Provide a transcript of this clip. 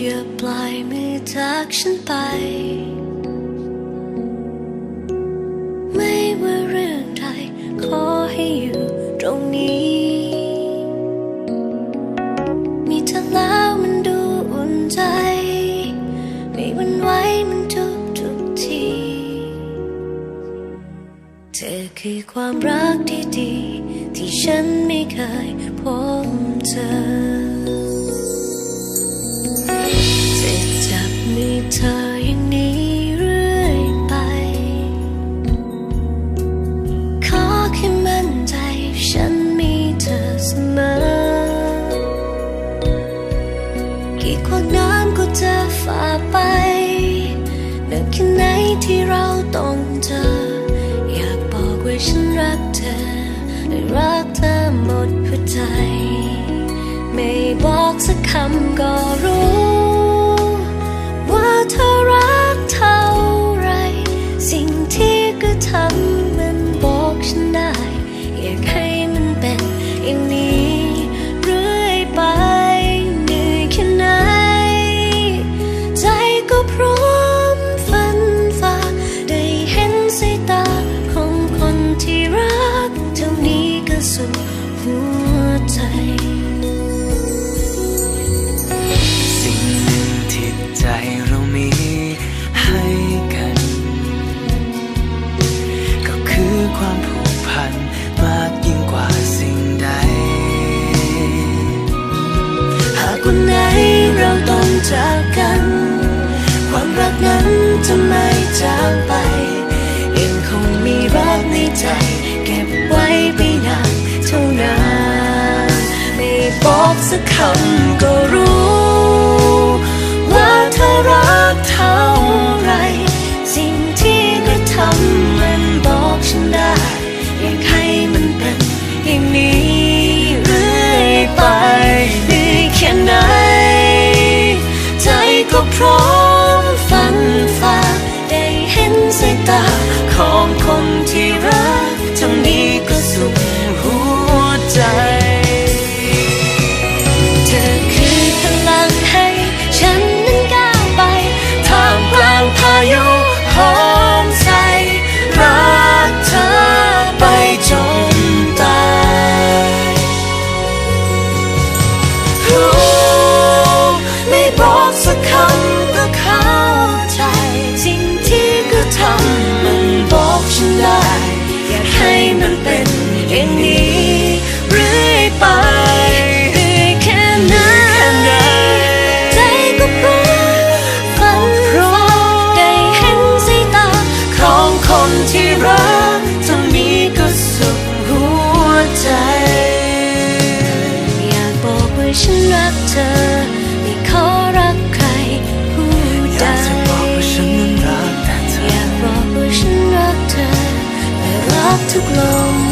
อย่าปล่อยมือจากฉันไป ไม่ว่าเรื่องใดขอให้อยู่ตรงนี้ มีเธอแล้วมันดูอุ่นใจ ไม่หวั่นไหวมันทุกทุกที เธอคือความรักที่ดี ที่ฉันไม่เคยพบเจอ ที่ขวากน้ำก็จะฝ่าไปหนักแค่ไหนที่เราต้องเจอ อยากบอกว่าฉันรักเธอและรักเธอหมดหัวใจ ไม่บอกสักคำก็รู้ันมากยิ่งกว่าสิ่งใด หากวันไหนเราต้องจากกัน ความรักนั้นจะไม่จางไปยังคงมีรักในใจ เก็บไว้ไปนานเท่านานไม่บอกสักคำก็รู้ อย่างนี้เรื่อยไปเหนื่อยแค่ไหนใจก็พร้อมฝันรอได้เห็นสายตาของคนที่รักทั้งนี้ก็สุขหัวใจ อยากบอกว่าฉันรักเธอไม่ขอรักใครผู้ใดยากบอกว่าฉันนั้นรักแต่เธออยากบอกว่าฉันรักเธอและรักทุกลม